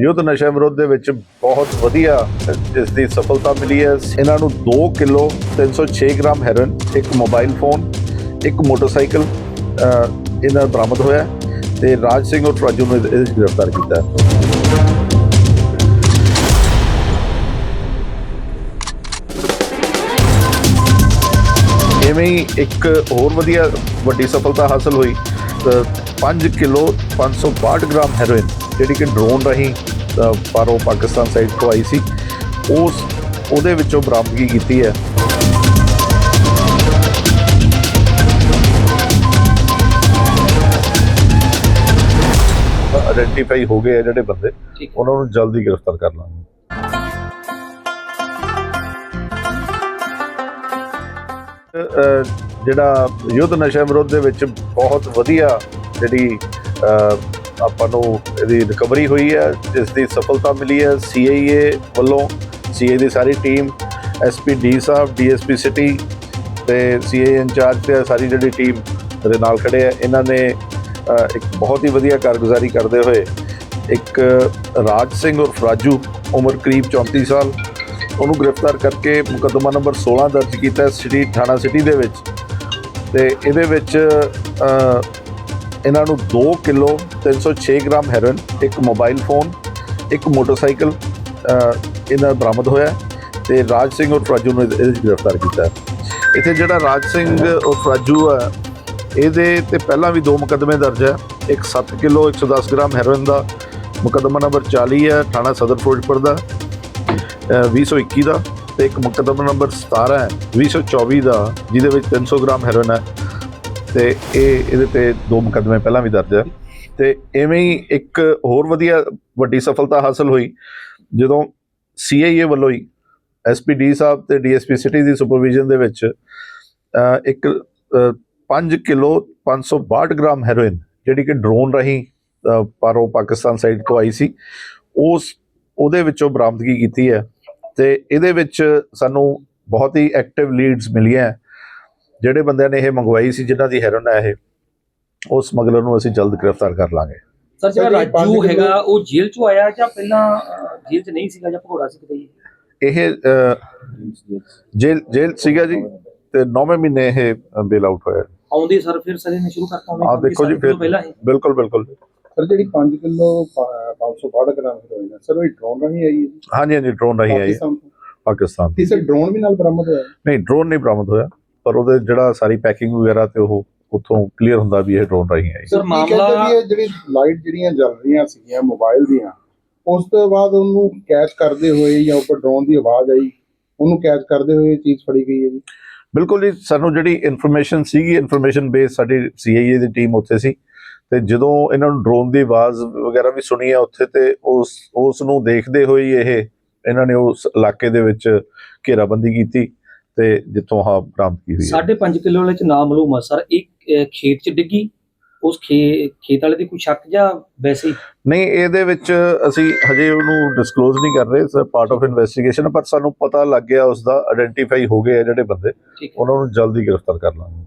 ਯੁੱਧ ਨਸ਼ਾ ਵਿਰੋਧ ਦੇ ਵਿੱਚ ਬਹੁਤ ਵਧੀਆ ਜਿਸ ਦੀ ਸਫਲਤਾ ਮਿਲੀ ਹੈ। ਇਹਨਾਂ ਨੂੰ 2 ਕਿਲੋ 306 ਗ੍ਰਾਮ ਹੈਰੋਇਨ, ਇੱਕ ਮੋਬਾਈਲ ਫੋਨ, ਇੱਕ ਮੋਟਰਸਾਈਕਲ ਇਹਨਾਂ ਬਰਾਮਦ ਹੋਇਆ ਹੈ ਤੇ ਰਾਜ ਸਿੰਘ ਔਰ ਰਾਜੂ ਨੂੰ ਇਹਦੇ ਵਿੱਚ ਗ੍ਰਿਫਤਾਰ ਕੀਤਾ ਹੈ। ਐਵੇਂ ਹੀ ਇੱਕ ਹੋਰ ਵਧੀਆ ਵੱਡੀ ਸਫਲਤਾ ਹਾਸਲ ਹੋਈ 5 ਕਿਲੋ 562 ਗ੍ਰਾਮ ਹੈਰੋਇਨ, ਜਿਹੜੀ ਕਿ ਡਰੋਨ ਰਾਹੀਂ ਪਾਰੋ ਪਾਕਿਸਤਾਨ ਸਾਈਡ ਤੋਂ ਆਈ ਸੀ। ਉਸ ਉਹਦੇ ਵਿੱਚੋਂ ਬਰਾਮਦਗੀ ਕੀਤੀ ਹੈ। ਆਇਡੈਂਟੀਫਾਈ ਹੋ ਗਏ ਆ ਜਿਹੜੇ ਬੰਦੇ। ਉਹਨਾਂ ਨੂੰ ਜਲਦੀ ਗ੍ਰਿਫਤਾਰ ਕਰ ਲਾਂਗੇ। ਜਿਹੜਾ ਯੁੱਧ ਨਸ਼ਾ ਵਿਰੋਧ ਦੇ ਵਿੱਚ ਬਹੁਤ ਵਧੀਆ ਜਿਹੜੀ ਆਪਾਂ ਨੂੰ ਇਹਦੀ ਰਿਕਵਰੀ ਹੋਈ ਹੈ, ਜਿਸ ਦੀ ਸਫਲਤਾ ਮਿਲੀ ਹੈ ਸੀਆਈਏ ਵੱਲੋਂ ਸੀਏ ਦੀ ਸਾਰੀ ਟੀਮ ਐਸਪੀ ਡੀ ਸਾਹਿਬ ਡੀਐਸਪੀ ਸਿਟੀ ਤੇ ਸੀਏ ਇੰਚਾਰਜ ਤੇ ਸਾਰੀ ਜਿਹੜੀ ਟੀਮ ਦੇ ਨਾਲ ਖੜੇ ਆ, ਇਹਨਾਂ ਨੇ ਇੱਕ ਬਹੁਤ ਹੀ ਵਧੀਆ ਕਾਰਗੁਜ਼ਾਰੀ ਕਰਦੇ ਹੋਏ ਇੱਕ ਰਾਜ ਸਿੰਘ ਉਰਫ ਰਾਜੂ, ਉਮਰ ਕਰੀਬ 34 ਸਾਲ, ਉਹਨੂੰ ਗ੍ਰਿਫਤਾਰ ਕਰਕੇ ਮੁਕੱਦਮਾ ਨੰਬਰ 16 ਦਰਜ ਕੀਤਾ ਸਿਟੀ ਥਾਣਾ ਸਿਟੀ ਦੇ ਵਿੱਚ ਤੇ ਇਹਦੇ ਵਿੱਚ ਇਹਨਾਂ ਨੂੰ 2 ਕਿਲੋ 306 ਗ੍ਰਾਮ ਹੈਰੋਇਨ ਇੱਕ ਮੋਬਾਈਲ ਫੋਨ ਇੱਕ ਮੋਟਰਸਾਈਕਲ ਇਹਨਾਂ ਬਰਾਮਦ ਹੋਇਆ ਹੈ ਤੇ ਰਾਜ ਸਿੰਘ ਔਰ ਰਾਜੂ ਨੂੰ ਇਹਦੇ ਵਿੱਚ ਗ੍ਰਿਫਤਾਰ ਕੀਤਾ ਇੱਥੇ ਜਿਹੜਾ ਰਾਜ ਸਿੰਘ ਔਰ ਰਾਜੂ ਹੈ ਇਹਦੇ ਤੇ ਪਹਿਲਾਂ ਵੀ ਦੋ ਮੁਕੱਦਮੇ ਦਰਜ ਹੈ। ਇੱਕ 7 ਕਿਲੋ 110 ਗ੍ਰਾਮ ਹੈਰੋਇਨ ਦਾ ਮੁਕੱਦਮਾ ਨੰਬਰ 40 ਹੈ ਥਾਣਾ ਸਦਰ ਫਿਰੋਜ਼ਪੁਰ ਦਾ ਅ, 2021 ਦਾ ਤੇ ਇੱਕ ਮੁਕੱਦਮਾ ਨੰਬਰ 17 ਹੈ 2024 ਦਾ ਜਿਹਦੇ ਵਿੱਚ 300 ਗ੍ਰਾਮ ਹੈਰੋਇਨ ਹੈ। ਤੇ ਇਹ ਇਹਦੇ ਤੇ ਦੋ ਮੁਕੱਦਮੇ ਪਹਿਲਾਂ ਵੀ ਦਰਜ ਹੈ ਤੇ ਐਵੇਂ ਹੀ ਇੱਕ ਹੋਰ ਵਧੀਆ ਵੱਡੀ ਸਫਲਤਾ ਹਾਸਲ ਹੋਈ ਜਦੋਂ ਸੀਆਈਏ ਵੱਲੋਂ ਹੀ ਐਸਪੀਡੀ ਸਾਹਿਬ ਤੇ ਡੀਐਸਪੀ ਸਿਟੀ ਦੀ ਸੁਪਰਵਿਜ਼ਨ ਦੇ ਵਿੱਚ ਇੱਕ 5 ਕਿਲੋ 562 ਗ੍ਰਾਮ ਹੈਰੋਇਨ ਜਿਹੜੀ ਕਿ ਡਰੋਨ ਰਾਹੀਂ ਅ, ਪਾਰੋ ਪਾਕਿਸਤਾਨ ਸਾਈਡ ਤੋਂ ਆਈ ਸੀ ਉਸ ਉਹਦੇ ਵਿੱਚੋਂ ਬਰਾਮਦਗੀ ਕੀਤੀ ਹੈ। ਤੇ ਇਹਦੇ ਵਿੱਚ ਸਾਨੂੰ ਬਹੁਤ ਹੀ ਐਕਟਿਵ ਲੀਡਸ ਮਿਲੀਆਂ ਜਿਹੜੇ ਬੰਦਿਆਂ ਨੇ ਇਹ ਮੰਗਵਾਈ ਸੀ ਜਿਨ੍ਹਾਂ ਦੀ ਹੈਰੋਇਨ ਹੈ ਇਹ ਉਸ ਸਮਗਲਰ ਨੂੰ ਅਸੀਂ ਜਲਦ ਗ੍ਰਿਫਤਾਰ ਕਰ ਲਾਂਗੇ ਸਰ ਜਿਹੜਾ ਸਰ, ਰਾਜੂ ਹੈਗਾ ਉਹ ਜੇਲ੍ਹ ਚੋਂ ਆਇਆ ਜਾਂ ਪਹਿਲਾਂ ਜੇਲ੍ਹ 'ਚ ਨਹੀਂ ਸੀਗਾ ਜਾਂ ਭਗੌੜਾ ਸੀ ਕਿਤੇ? ਇਹ ਜੇਲ੍ਹ ਜੇਲ੍ਹ ਸੀਗਾ ਜੀ ਤੇ 9ਵੇਂ ਮਹੀਨੇ ਇਹ ਬੇਲ ਆਊਟ ਹੋਇਆ ਆਉਂਦੇ ਸਰ ਫਿਰ ਸਰੇ ਨੇ ਸ਼ੁਰੂ ਕਰਤਾ ਹੋਵੇ ਆਹ ਦੇਖੋ ਜੀ ਫਿਰ ਬਿਲਕੁਲ ਬਿਲਕੁਲ ਸਰ ਜਿਹੜੀ 5 ਕਿਲੋ 562 ਗ੍ਰਾਮ ਹੈਰੋਇਨ ਹੈ ਸਰ ਉਹ ਡਰੋਨ ਰਾਹੀਂ ਆਈ ਹੈ ਜੀ? ਹਾਂਜੀ ਹਾਂਜੀ ਡਰੋਨ ਰਹੀ ਹੈ ਇਹ ਪਾਕਿਸਤਾਨ ਤੋਂ। ਪਾਕਿਸਤਾਨ ਕਿਸੇ ਡਰੋਨ ਵੀ ਨਾਲ ਬਰਾਮਦ ਹੋਇਆ? ਨਹੀਂ ਡਰੋਨ ਨਹੀਂ ਬਰਾਮਦ ਹੋਇਆ ਪਰ ਉਹਦੇ ਜਿਹੜਾ ਸਾਰੀ ਪੈਕਿੰਗ ਵਗੈਰਾ ਤੇ ਉਹ ਉੱਥੋਂ ਕਲੀਅਰ ਹੁੰਦਾ ਵੀ ਇਹ ਡਰੋਨ ਰਹੀ ਹੈ ਸਰ, ਮਾਮਲਾ- ਵੀ ਇਹ ਜਿਹੜੀ ਲਾਈਟ ਜਿਹੜੀਆਂ ਜਲ ਰਹੀਆਂ ਸੀਗੀਆਂ ਮੋਬਾਈਲ ਦੀਆਂ ਉਸ ਤੋਂ ਬਾਅਦ ਉਹਨੂੰ ਕੈਚ ਕਰਦੇ ਹੋਏ ਜਾਂ ਉੱਪਰ ਡਰੋਨ ਦੀ ਆਵਾਜ਼ ਆਈ ਉਹਨੂੰ ਕੈਚ ਕਰਦੇ ਹੋਏ ਇਹ ਚੀਜ਼ ਫੜੀ ਗਈ ਹੈ ਜੀ? ਬਿਲਕੁਲ ਜੀ ਸਾਨੂੰ ਜਿਹੜੀ ਇਨਫੋਰਮੇਸ਼ਨ ਸੀਗੀ ਇਨਫੋਰਮੇਸ਼ਨ ਬੇਸ ਸਾਡੀ ਸੀਆਈਏ ਦੀ ਟੀਮ ਉੱਥੇ ਸੀ ਤੇ ਜਦੋਂ ਇਹਨਾਂ ਨੂੰ ਡਰੋਨ ਦੀ ਆਵਾਜ਼ ਵਗੈਰਾ ਵੀ ਸੁਣੀ ਹੈ ਉੱਥੇ ਤੇ ਉਸ ਉਸ ਨੂੰ ਦੇਖਦੇ ਹੋਏ ਇਹ ਇਹਨਾਂ ਨੇ ਉਸ ਇਲਾਕੇ ਦੇ ਵਿੱਚ ਘੇਰਾਬੰਦੀ ਕੀਤੀ। ਤੇ ਜਿੱਥੋਂ ਆਹ ਬਰਾਮਦਗੀ ਹੋਈ ਹੈ? 5.5 ਕਿਲੋ ਵਾਲੇ ਚ ਨਾਮ ਮਾਲੂਮ ਆ ਸਰ। ਇੱਕ ਅਹ, ਖੇਤ 'ਚ ਡਿੱਗੀ ਉਸ ਖੇਤ ਵਾਲੇ ਦੀ ਕੋਈ ਸ਼ੱਕ ਜਾਂ ਵੈਸੇ ਨਹੀਂ ਇਹਦੇ ਵਿੱਚ ਅਸੀਂ ਹਜੇ ਉਹਨੂੰ ਡਿਸਕਲੋਜ਼ ਨਹੀਂ ਕਰ ਰਹੇ ਸਰ ਪਾਰਟ ਆਫ ਇਨਵੈਸਟੀਗੇਸ਼ਨ ਪਰ ਸਾਨੂੰ ਪਤਾ ਲੱਗ ਗਿਆ ਉਸ ਦਾ ਆਇਡੈਂਟੀਫਾਈ ਹੋ ਗਏ ਆ ਜਿਹੜੇ ਬੰਦੇ। ਉਹਨਾਂ ਨੂੰ ਜਲਦੀ ਗ੍ਰਿਫਤਾਰ ਕਰ ਲਾਂਗੇ।